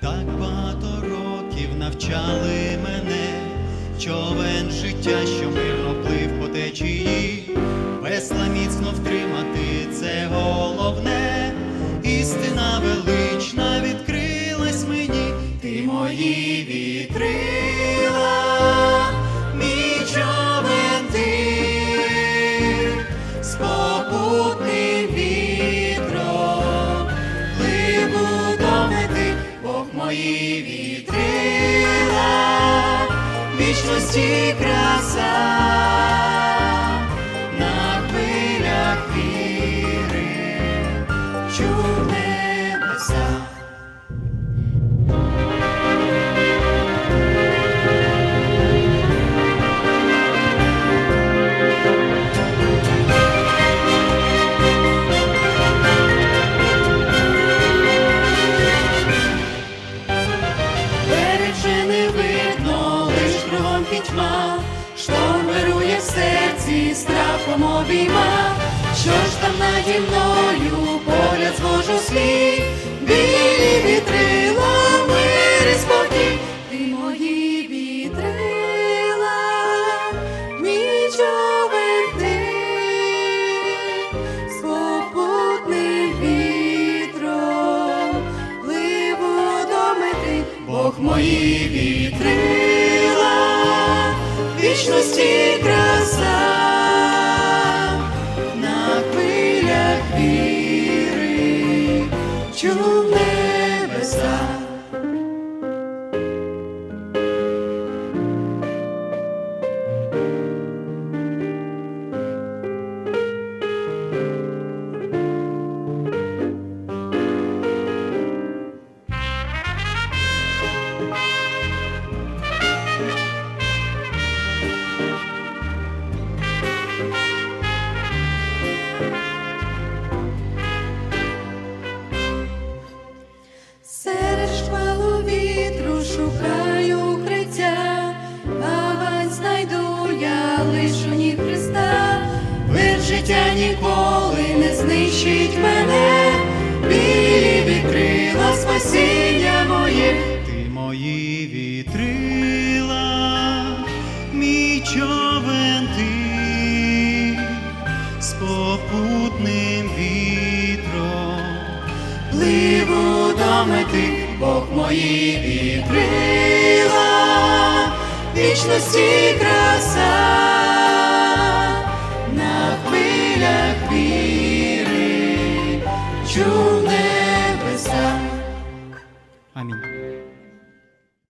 Так багато років навчали мене, човен життя, що мирно плив по течії, весла міцно втримати ти мої вітрила, мій човен з попутним вітром. Пливу до мети, Бог мої вітрила, вічності краса, на Шторм вирує в серці, страхом обійма. Що ж там наді мною, погляд звожу свій, білі вітрила, мир і спокій, ти мої вітрила, човен ти, з попутним вітром, пливу до мети, Бог мої вітрила, вічності краса, на хвилях віри, чув небеса. Шукаю укриття, гавань знайду я лиш у Христа, Мир життя ніколи не знищить мене, білі вітрила, спасіння моє, ти мої вітрила, мій човен ти, з попутним вітром пливу до мети, Бог мої вітрила, вічності краса, на хвилях віри, чу небеса. Амінь.